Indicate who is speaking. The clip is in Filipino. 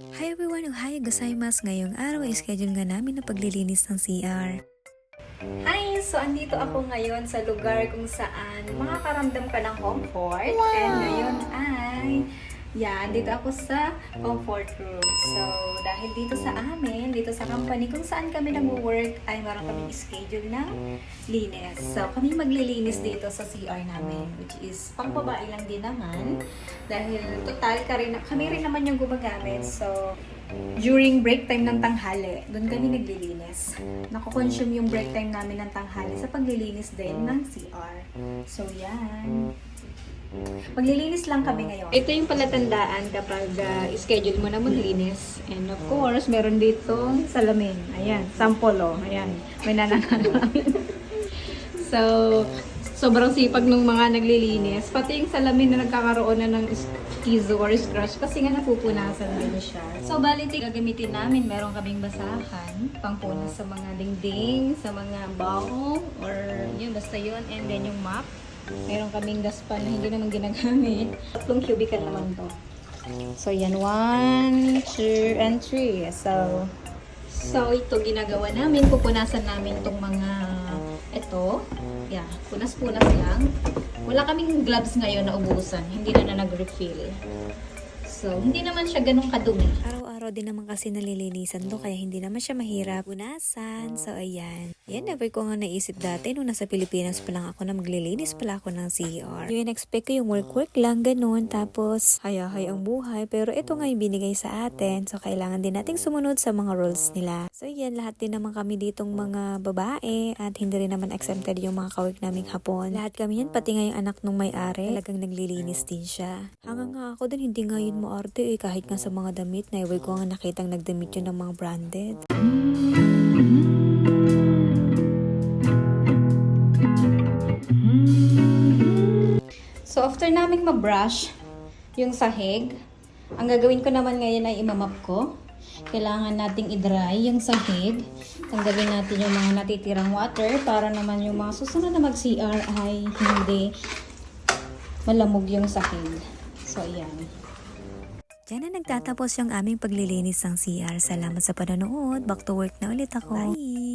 Speaker 1: Hi everyone! Ohio gozaimasu! Ngayong araw ay schedule nga namin na paglilinis ng CR. Hi! So, andito ako ngayon sa lugar kung saan makakaramdam ka ng comfort. And ngayon ay, yan, dito ako sa comfort room. So, dahil dito sa amin, dito sa company kung saan kami nag-work, ay meron kami schedule ng linis. So, kami maglilinis dito sa CR namin, which is pang babae lang din naman. Dahil total ka rin, kami rin naman yung gumagamit. So, during break time ng tanghali, doon kami naglilinis. Nako-consume yung break time namin ng tanghali sa paglilinis din ng CR. So, yan. Maglilinis lang kami ngayon. Ito yung palatandaan kapag uh, schedule mo na maglinis. And of course, meron dito salamin. Ayan, sample oh. Ayan, may nananalamin. so, sobrang sipag ng mga naglilinis. Pati yung salamin na nagkakaroon na ng skizo or scratch kasi nga napupunasan din siya. So, baliti gagamitin namin. Meron kaming basahan, pangpunas sa mga dingding, sa mga baong, or yun, basta yun. And then yung mop. Meron kaming daspan na hindi naman ginagamit. Tatlong cubicle naman to. So, yan. One, two, and three. So, so ito ginagawa namin. Pupunasan namin itong mga ito. Yeah, punas-punas lang. Wala kaming gloves ngayon na ubusan. Hindi na na nag-refill. So, hindi naman siya ganun kadumi. Araw-araw din naman kasi nalilinisan to kaya hindi naman siya mahirap punasan. So, ayan. Yan, never ko nga naisip dati nung nasa Pilipinas pa lang ako na maglilinis pala ako ng CR. Yung expect ko yung work-work lang, ganun. Tapos, hayahay ang buhay. Pero ito nga yung binigay sa atin. So, kailangan din nating sumunod sa mga rules nila. So, yan, lahat din naman kami ditong mga babae at hindi rin naman exempted yung mga kawork naming hapon. Lahat kami yan, pati nga yung anak nung may-ari, talagang naglilinis din siya. Hanga nga ako din, hindi nga yun maarte eh, kahit nga sa mga damit na iwag ko nga nakitang nagdamit yun ng mga branded. So, after naming mabrush yung sahig, ang gagawin ko naman ngayon ay imamap ko. Kailangan nating i-dry yung sahig. Tanggalin natin yung mga natitirang water para naman yung mga susunod na mag-CR ay hindi malamog yung sahig. So, ayan. Diyan na nagtatapos yung aming paglilinis ng CR. Salamat sa panonood. Back to work na ulit ako. Bye!